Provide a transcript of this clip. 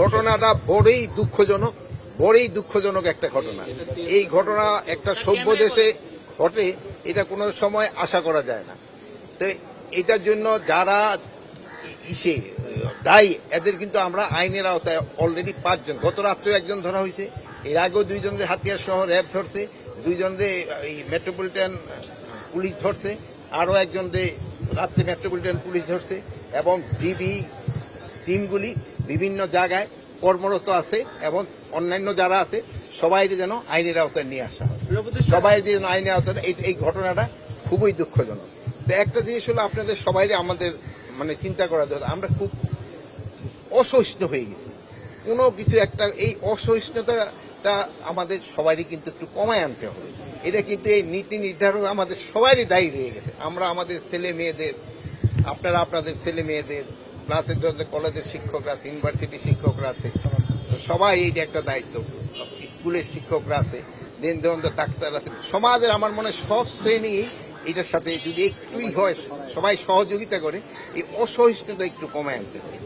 ঘটনাটা বড়ই দুঃখজনক বড়ই দুঃখজনক একটা ঘটনা। এই ঘটনা একটা সভ্য দেশে ঘটে, এটা কোনো সময় আশা করা যায় না। তো এটার জন্য যারা ইসে, দায়ী, এদের কিন্তু আমরা আইনের আওতায় অলরেডি পাঁচজন। গত রাত্রেও একজন ধরা হয়েছে, এর আগেও দুইজনকে হাতিয়ার সহ র্যাব ধরছে, দুইজনকে এই মেট্রোপলিটন পুলিশ ধরছে, আরও একজনকে রাত্রে মেট্রোপলিটন পুলিশ ধরছে, এবং ডিবি টিমগুলি বিভিন্ন জায়গায় কর্মরত আছে এবং অন্যান্য যারা আছে সবাই যেন আইনের আওতায় নিয়ে আসা হয়। সবাই যেন আইনের আওতায় এই এই ঘটনাটা খুবই দুঃখজনক। তো একটা জিনিস হলো আপনাদের সবাই আমাদের মানে চিন্তা করা দরকার আমরা খুব অসহিষ্ণু হয়ে গেছি। কোনো কিছু একটা এই অসহিষ্ণুতাটা আমাদের সবারই কিন্তু একটু কমায় আনতে হবে। এটা কিন্তু এই নীতি নির্ধারক আমাদের সবারই দায়ী রয়ে গেছে। আমরা আমাদের ছেলে মেয়েদের আপনারা আপনাদের ছেলে মেয়েদের ক্লাসের জন্য কলেজের শিক্ষকরা আছে ইউনিভার্সিটি শিক্ষকরা আছে। সবাই এইটা একটা দায়িত্ব। স্কুলের শিক্ষকরা আছে, দেন দেন ডাক্তার আছে। সমাজের আমার মনে সব শ্রেণি এটার সাথে যদি একটুই হয়, সবাই সহযোগিতা করে, এই অসহিষ্ণুতা একটু কমে আনতে হবে।